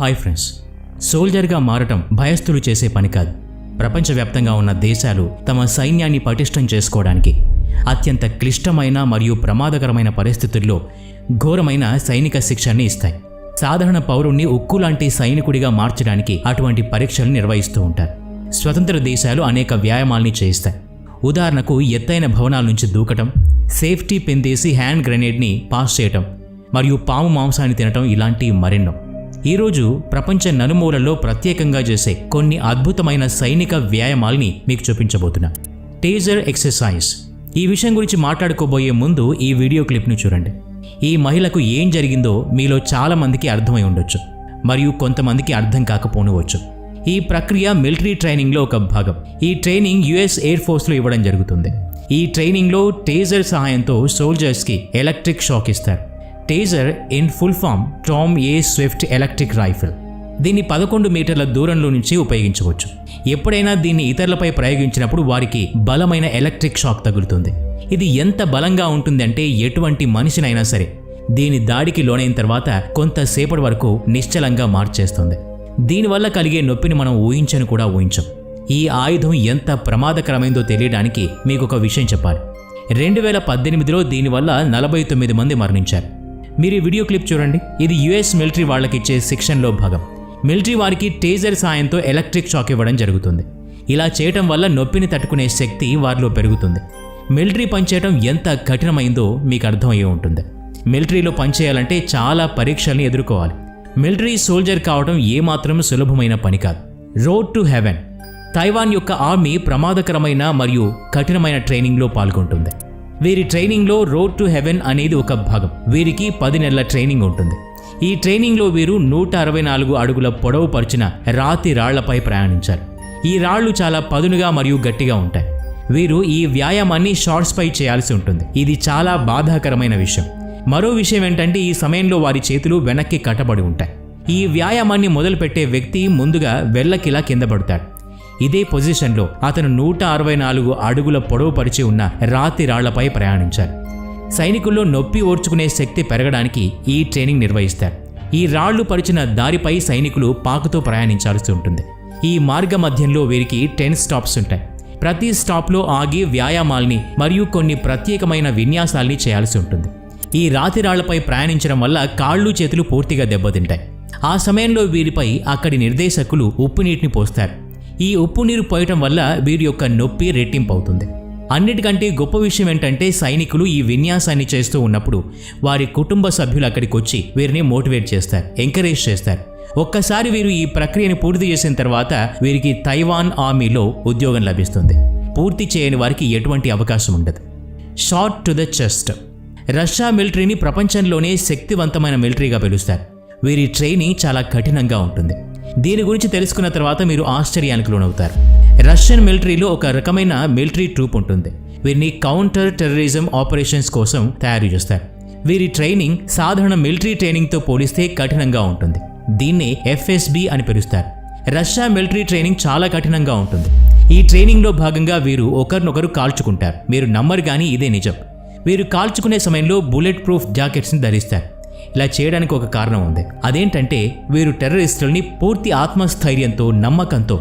Hi friends సోల్జర్గా మారటం భయస్థులు చేసే పని కాదు. ప్రపంచవ్యాప్తంగా ఉన్న దేశాలు తమ సైన్యాన్ని పటిష్టం చేసుకోవడానికి అత్యంత క్లిష్టమైన మరియు ప్రమాదకరమైన పరిస్థితుల్లో ఘోరమైన సైనిక శిక్షణని ఇస్తాయి. సాధారణ పౌరుణ్ణి ఉక్కు లాంటి సైనికుడిగా మార్చడానికి అటువంటి పరీక్షలు నిర్వహిస్తూ ఉంటారు. స్వతంత్ర దేశాలు అనేక వ్యాయామాల్ని చేయిస్తాయి. ఉదాహరణకు ఎత్తైన భవనాల నుంచి దూకటం సేఫ్టీ పెందేసి హ్యాండ్ గ్రెనేడ్ని పాస్ చేయటం మరియు పాము మాంసాన్ని తినటం ఇలాంటి మరెన్నో. ఈరోజు ప్రపంచ నలుమూలల్లో ప్రత్యేకంగా చేసే కొన్ని అద్భుతమైన సైనిక వ్యాయామాల్ని మీకు చూపించబోతున్నా. టేజర్ ఎక్సర్సైజ్ ఈ విషయం గురించి మాట్లాడుకోబోయే ముందు ఈ వీడియో క్లిప్ను చూడండి. ఈ మహిళకు ఏం జరిగిందో మీలో చాలామందికి అర్థమై ఉండొచ్చు. మరియు కొంతమందికి అర్థం కాకపోనివచ్చు. ఈ ప్రక్రియ మిలిటరీ ట్రైనింగ్లో ఒక భాగం. ఈ ట్రైనింగ్ యుఎస్ ఎయిర్ ఫోర్స్లో ఇవ్వడం జరుగుతుంది. ఈ ట్రైనింగ్లో టేజర్ సహాయంతో సోల్జర్స్కి ఎలక్ట్రిక్ షాక్ ఇస్తారు. Taser in full form Tom A Swift electric rifle దీన్ని పదకొండు మీటర్ల దూరంలో నుంచి ఉపయోగించవచ్చు. ఎప్పుడైనా దీన్ని ఇతరులపై ప్రయోగించినప్పుడు వారికి బలమైన ఎలక్ట్రిక్ షాక్ తగులుతుంది. ఇది ఎంత బలంగా ఉంటుందంటే ఎటువంటి మనిషినైనా సరే దీని దాడికి లోనైన తర్వాత కొంతసేపటి వరకు నిశ్చలంగా మార్చేస్తుంది దీనివల్ల కలిగే నొప్పిని మనం ఊహించను కూడా ఊహించం. ఈ ఆయుధం ఎంత ప్రమాదకరమైందో తెలియడానికి మీకు ఒక విషయం చెప్పాలి. రెండు వేల పద్దెనిమిదిలో దీనివల్ల నలభై తొమ్మిది మంది మరణించారు. మీరు ఈ వీడియో క్లిప్ చూడండి. ఇది యుఎస్ మిలిటరీ వాళ్ళకి ఇచ్చే శిక్షణలో భాగం. మిలిటరీ వారికి టేజర్ సాయంతో ఎలక్ట్రిక్ షాక్ ఇవ్వడం జరుగుతుంది. ఇలా చేయటం వల్ల నొప్పిని తట్టుకునే శక్తి వారిలో పెరుగుతుంది. మిలిటరీ పనిచేయడం ఎంత కఠినమైందో మీకు అర్థమయ్యే ఉంటుంది. మిలిటరీలో పనిచేయాలంటే చాలా పరీక్షల్ని ఎదుర్కోవాలి. మిలిటరీ సోల్జర్ కావడం ఏమాత్రం సులభమైన పని కాదు. Road to heaven. తైవాన్ యొక్క ఆర్మీ ప్రమాదకరమైన మరియు కఠినమైన ట్రైనింగ్లో పాల్గొంటుంది. వీరి ట్రైనింగ్లో రోడ్ టు హెవెన్ అనేది ఒక భాగం. వీరికి పది నెలల ట్రైనింగ్ ఉంటుంది. ఈ ట్రైనింగ్లో వీరు నూట అరవై నాలుగు అడుగుల పొడవు పరిచిన రాతి రాళ్ళపై ప్రయాణించారు. ఈ రాళ్ళు చాలా పదునుగా మరియు గట్టిగా ఉంటాయి. వీరు ఈ వ్యాయామాన్ని షార్ట్స్పై చేయాల్సి ఉంటుంది. ఇది చాలా బాధాకరమైన విషయం. మరో విషయం ఏంటంటే ఈ సమయంలో వారి చేతులు వెనక్కి కట్టబడి ఉంటాయి. ఈ వ్యాయామాన్ని మొదలుపెట్టే వ్యక్తి ముందుగా వెళ్ళకిలా కింద పడతాడు. ఇదే పొజిషన్లో అతను నూట అరవై నాలుగు అడుగుల పొడవు పరిచి ఉన్న రాతి రాళ్ళపై ప్రయాణించారు సైనికుల్లో నొప్పి ఓర్చుకునే శక్తి పెరగడానికి ఈ ట్రైనింగ్ నిర్వహిస్తారు. ఈ రాళ్ళు పరిచిన దారిపై సైనికులు పాకుతో ప్రయాణించాల్సి ఉంటుంది. ఈ మార్గ మధ్యంలో వీరికి టెన్ స్టాప్స్ ఉంటాయి. ప్రతి స్టాప్లో ఆగి వ్యాయామాల్ని మరియు కొన్ని ప్రత్యేకమైన విన్యాసాల్ని చేయాల్సి ఉంటుంది. ఈ రాతి రాళ్ళపై ప్రయాణించడం వల్ల కాళ్ళు చేతులు పూర్తిగా దెబ్బతింటాయి. ఆ సమయంలో వీరిపై అక్కడి నిర్దేశకులు ఉప్పు నీటిని పోస్తారు. ఈ ఉప్పు నీరు పోయటం వల్ల వీరి యొక్క నొప్పి రెట్టింపు అవుతుంది అన్నిటికంటే గొప్ప విషయం ఏంటంటే సైనికులు ఈ విన్యాసాన్ని చేస్తూ ఉన్నప్పుడు వారి కుటుంబ సభ్యులు అక్కడికి వచ్చి వీరిని మోటివేట్ చేస్తారు ఎంకరేజ్ చేస్తారు. ఒక్కసారి వీరు ఈ ప్రక్రియను పూర్తి చేసిన తర్వాత వీరికి తైవాన్ ఆర్మీలో ఉద్యోగం లభిస్తుంది. పూర్తి చేయని వారికి ఎటువంటి అవకాశం ఉండదు. Short to the chest. Russia మిలిటరీని ప్రపంచంలోనే శక్తివంతమైన మిలిటరీగా పిలుస్తారు. వీరి ట్రైనింగ్ చాలా కఠినంగా ఉంటుంది. దీని గురించి తెలుసుకున్న తర్వాత మీరు ఆశ్చర్యానికి లోనవుతారు. రష్యన్ మిలిటరీలో ఒక రకమైన మిలిటరీ ట్రూప్ ఉంటుంది. వీరిని కౌంటర్ టెర్రరిజం ఆపరేషన్స్ కోసం తయారు చేస్తారు. వీరి ట్రైనింగ్ సాధారణ మిలిటరీ ట్రైనింగ్తో పోలిస్తే కఠినంగా ఉంటుంది. దీన్నే ఎఫ్ఎస్బి అని పిలుస్తారు. రష్యా మిలిటరీ ట్రైనింగ్ చాలా కఠినంగా ఉంటుంది. ఈ ట్రైనింగ్లో భాగంగా వీరు ఒకరినొకరు కాల్చుకుంటారు. మీరు నమ్మరు కానీ ఇదే నిజం. వీరు కాల్చుకునే సమయంలో బుల్లెట్ ప్రూఫ్ జాకెట్స్ని ధరిస్తారు. ఇలా చేయడానికి ఒక కారణం ఉంది. అదేంటంటే వీరు టెర్రరిస్టుల్ని పూర్తి ఆత్మస్థైర్యంతో నమ్మకంతో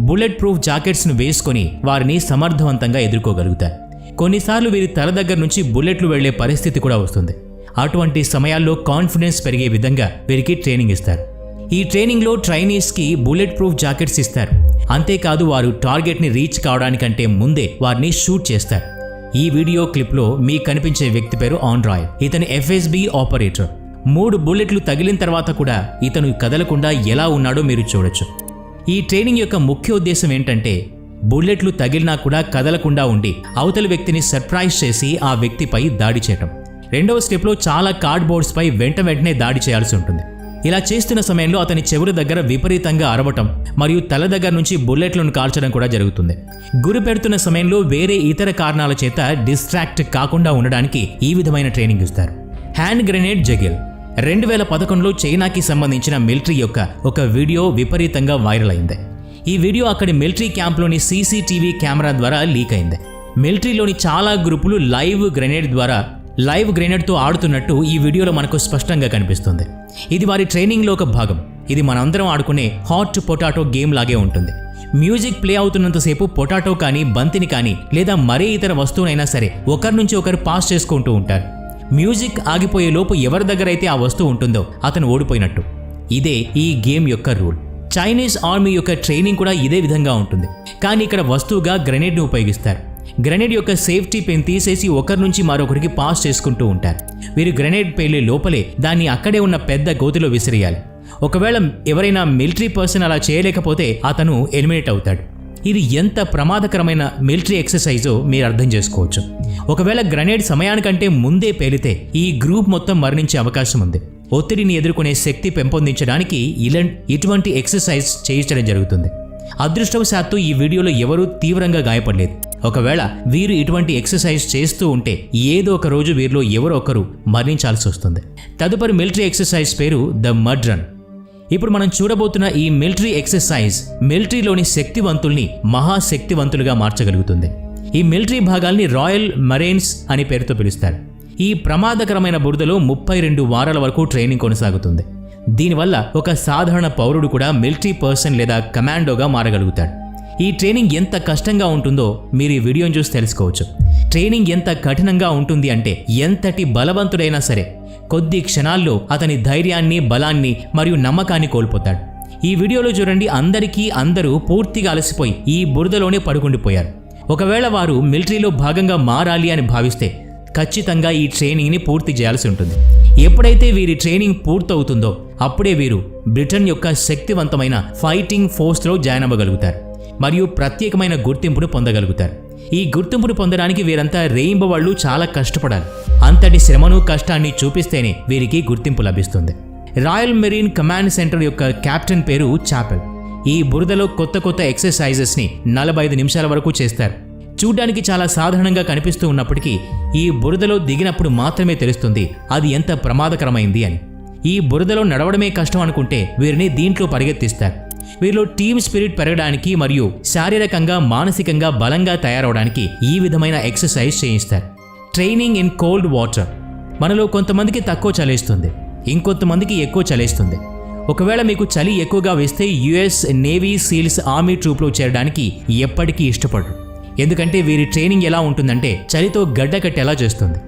బుల్లెట్ ప్రూఫ్ జాకెట్స్ను వేసుకొని వారిని సమర్థవంతంగా ఎదుర్కోగలుగుతారు. కొన్నిసార్లు వీరి తల దగ్గర నుంచి బుల్లెట్లు వెళ్ళే పరిస్థితి కూడా వస్తుంది. అటువంటి సమయాల్లో కాన్ఫిడెన్స్ పెరిగే విధంగా వీరికి ట్రైనింగ్ ఇస్తారు. ఈ ట్రైనింగ్లో ట్రైనీస్కి బుల్లెట్ ప్రూఫ్ జాకెట్స్ ఇస్తారు. అంతేకాదు వారు టార్గెట్ని రీచ్ కావడానికంటే ముందే వారిని షూట్ చేస్తారు. ఈ వీడియో క్లిప్లో మీకు కనిపించే వ్యక్తి పేరు ఆన్ రాయ్ ఇతను ఎఫ్ఎస్బి ఆపరేటర్. మూడు బుల్లెట్లు తగిలిన తర్వాత కూడా ఇతను కదలకుండా ఎలా ఉన్నాడో మీరు చూడొచ్చు. ఈ ట్రైనింగ్ యొక్క ముఖ్య ఉద్దేశం ఏంటంటే బుల్లెట్లు తగిలినా కూడా కదలకుండా ఉండి అవతలి వ్యక్తిని సర్ప్రైజ్ చేసి ఆ వ్యక్తిపై దాడి చేయటం. రెండవ స్టెప్లో చాలా కార్డ్బోర్డ్స్పై వెంట వెంటనే దాడి చేయాల్సి ఉంటుంది. ఇలా చేస్తున్న సమయంలో అతని చెవుల దగ్గర విపరీతంగా అరవటం మరియు తల దగ్గర నుంచి బుల్లెట్లను కాల్చడం కూడా జరుగుతుంది. గురి పెడుతున్న సమయంలో వేరే ఇతర కారణాల చేత డిస్ట్రాక్ట్ కాకుండా ఉండడానికి ఈ విధమైన ట్రైనింగ్ ఇస్తారు. Hand grenade juggle. రెండు వేల పదకొండులో చైనాకి సంబంధించిన మిలిటరీ యొక్క ఒక వీడియో విపరీతంగా వైరల్ అయింది. ఈ వీడియో అక్కడి మిలిటరీ క్యాంప్లోని సీసీటీవీ కెమెరా ద్వారా లీక్ అయింది. మిలిటరీలోని చాలా గ్రూపులు లైవ్ గ్రెనేడ్ ద్వారా లైవ్ గ్రెనేడ్తో ఆడుతున్నట్టు ఈ వీడియోలో మనకు స్పష్టంగా కనిపిస్తుంది. ఇది వారి ట్రైనింగ్లో ఒక భాగం. ఇది మనందరం ఆడుకునే హాట్ పొటాటో గేమ్ లాగే ఉంటుంది. మ్యూజిక్ ప్లే అవుతున్నంతసేపు పొటాటో కానీ బంతిని కానీ లేదా మరే ఇతర వస్తువునైనా సరే ఒకరి నుంచి ఒకరు పాస్ చేసుకుంటూ ఉంటారు. మ్యూజిక్ ఆగిపోయే లోపు ఎవరి దగ్గర అయితే ఆ వస్తువు ఉంటుందో అతను ఓడిపోయినట్టు. ఇదే ఈ గేమ్ యొక్క రూల్. చైనీస్ ఆర్మీ యొక్క ట్రైనింగ్ కూడా ఇదే విధంగా ఉంటుంది. కానీ ఇక్కడ వస్తువుగా గ్రెనేడ్ను ఉపయోగిస్తారు. గ్రెనేడ్ యొక్క సేఫ్టీ పెన్ తీసేసి ఒకరి నుంచి మరొకరికి పాస్ చేసుకుంటూ ఉంటారు. వీరు గ్రెనేడ్ పేలే లోపలే దాన్ని అక్కడే ఉన్న పెద్ద గోతిలో విసిరేయాలి. ఒకవేళ ఎవరైనా మిలిటరీ పర్సన్ అలా చేయలేకపోతే అతను ఎలిమినేట్ అవుతాడు. ఇది ఎంత ప్రమాదకరమైన మిలిటరీ ఎక్సర్సైజో మీరు అర్థం చేసుకోవచ్చు. ఒకవేళ గ్రనేడ్ సమయానికంటే ముందే పేలితే ఈ గ్రూప్ మొత్తం మరణించే అవకాశం ఉంది. ఒత్తిడిని ఎదుర్కొనే శక్తి పెంపొందించడానికి ఇలా ఇటువంటి ఎక్సర్సైజ్ చేయించడం జరుగుతుంది. అదృష్టవశాత్తు ఈ వీడియోలో ఎవరూ తీవ్రంగా గాయపడలేదు. ఒకవేళ వీరు ఇటువంటి ఎక్సర్సైజ్ చేస్తూ ఉంటే ఏదో ఒక రోజు వీరిలో ఎవరో ఒకరు మరణించాల్సి వస్తుంది. తదుపరి మిలిటరీ ఎక్సర్సైజ్ పేరు ద మడ్ రన్. ఇప్పుడు మనం చూడబోతున్న ఈ మిలిటరీ ఎక్సర్సైజ్ మిలిటరీలోని శక్తివంతుల్ని మహాశక్తివంతులుగా మార్చగలుగుతుంది. ఈ మిలిటరీ భాగాల్ని రాయల్ మరైన్స్ అనే పేరుతో పిలుస్తారు. ఈ ప్రమాదకరమైన బురదలో ముప్పై రెండు వారాల వరకు ట్రైనింగ్ కొనసాగుతుంది. దీనివల్ల ఒక సాధారణ పౌరుడు కూడా మిలిటరీ పర్సన్ లేదా కమాండోగా మారగలుగుతాడు. ఈ ట్రైనింగ్ ఎంత కష్టంగా ఉంటుందో మీరు ఈ వీడియోని చూసి తెలుసుకోవచ్చు. ట్రైనింగ్ ఎంత కఠినంగా ఉంటుంది అంటే ఎంతటి బలవంతుడైనా సరే కొద్ది క్షణాల్లో అతని ధైర్యాన్ని బలాన్ని మరియు నమ్మకాన్ని కోల్పోతాడు. ఈ వీడియోలో చూడండి అందరికీ అందరూ పూర్తిగా అలసిపోయి ఈ బురదలోనే పడుకుండిపోయారు. ఒకవేళ వారు మిలిటరీలో భాగంగా మారాలి అని భావిస్తే ఖచ్చితంగా ఈ ట్రైనింగ్ని పూర్తి చేయాల్సి ఉంటుంది. ఎప్పుడైతే వీరి ట్రైనింగ్ పూర్తవుతుందో అప్పుడే వీరు బ్రిటన్ యొక్క శక్తివంతమైన ఫైటింగ్ ఫోర్స్లో జాయిన్ అవ్వగలుగుతారు మరియు ప్రత్యేకమైన గుర్తింపును పొందగలుగుతారు. ఈ గుర్తింపును పొందడానికి వీరంతా రేయింబవాళ్ళు చాలా కష్టపడాలి. అంతటి శ్రమను కష్టాన్ని చూపిస్తేనే వీరికి గుర్తింపు లభిస్తుంది. రాయల్ మెరీన్ కమాండ్ సెంటర్ యొక్క కెప్టెన్ పేరు చాపెల్. ఈ బురదలో కొత్త కొత్త ఎక్సర్సైజెస్ని నలభై ఐదు నిమిషాల వరకు చేస్తారు. చూడ్డానికి చాలా సాధారణంగా కనిపిస్తూ ఉన్నప్పటికీ ఈ బురదలో దిగినప్పుడు మాత్రమే తెలుస్తుంది అది ఎంత ప్రమాదకరమైంది అని. ఈ బురదలో నడవడమే కష్టం అనుకుంటే వీరిని దీంట్లో పరిగెత్తిస్తారు. వీరిలో టీమ్ స్పిరిట్ పెరగడానికి మరియు శారీరకంగా మానసికంగా బలంగా తయారవడానికి ఈ విధమైన ఎక్సర్సైజ్ చేయిస్తారు. Training in cold water. మనలో కొంతమందికి తక్కువ చలేస్తుంది. ఇంకొంతమందికి ఎక్కువ చలేస్తుంది. ఒకవేళ మీకు చలి ఎక్కువగా వేస్తే యుఎస్ నేవీ సీల్స్ ఆర్మీ ట్రూప్లో చేరడానికి ఎప్పటికీ ఇష్టపడరు. ఎందుకంటే వీరి ట్రైనింగ్ ఎలా ఉంటుందంటే చలితో గడ్డ కట్టేలా చేస్తుంది.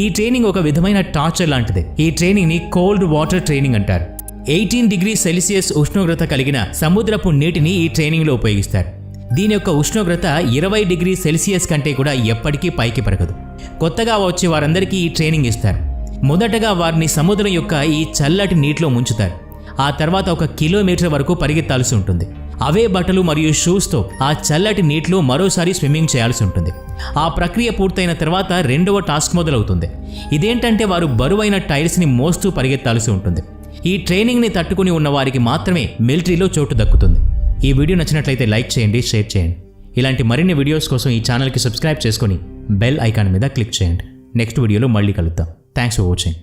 ఈ ట్రైనింగ్ ఒక విధమైన టార్చర్ లాంటిది. ఈ ట్రైనింగ్ని కోల్డ్ వాటర్ ట్రైనింగ్ అంటారు. ఎయిటీన్ డిగ్రీ సెల్సియస్ ఉష్ణోగ్రత కలిగిన సముద్రపు నీటిని ఈ ట్రైనింగ్లో ఉపయోగిస్తారు. దీని యొక్క ఉష్ణోగ్రత ఇరవై డిగ్రీ సెల్సియస్ కంటే కూడా ఎప్పటికీ పైకి పెరగదు. కొత్తగా వచ్చే వారందరికీ ఈ ట్రైనింగ్ ఇస్తారు. మొదటగా వారిని సముద్రం యొక్క ఈ చల్లటి నీటిలో ముంచుతారు. ఆ తర్వాత ఒక కిలోమీటర్ వరకు పరిగెత్తాల్సి ఉంటుంది. అవే బట్టలు మరియు షూస్తో ఆ చల్లటి నీటిలో మరోసారి స్విమ్మింగ్ చేయాల్సి ఉంటుంది. ఆ ప్రక్రియ పూర్తయిన తర్వాత రెండవ టాస్క్ మొదలవుతుంది. ఇదేంటంటే వారు బరువైన టైల్స్ని మోస్తూ పరిగెత్తాల్సి ఉంటుంది. ఈ ట్రైనింగ్ని తట్టుకుని ఉన్న వారికి మాత్రమే మిలిటరీలో చోటు దక్కుతుంది. ఈ వీడియో నచ్చినట్లయితే లైక్ చేయండి షేర్ చేయండి. ఇలాంటి మరిన్ని వీడియోస్ కోసం ఈ ఛానల్కి సబ్స్క్రైబ్ చేసుకొని బెల్ ఐకాన్ మీద క్లిక్ చేయండి. నెక్స్ట్ వీడియోలో మళ్ళీ కలుద్దాం. Thanks for watching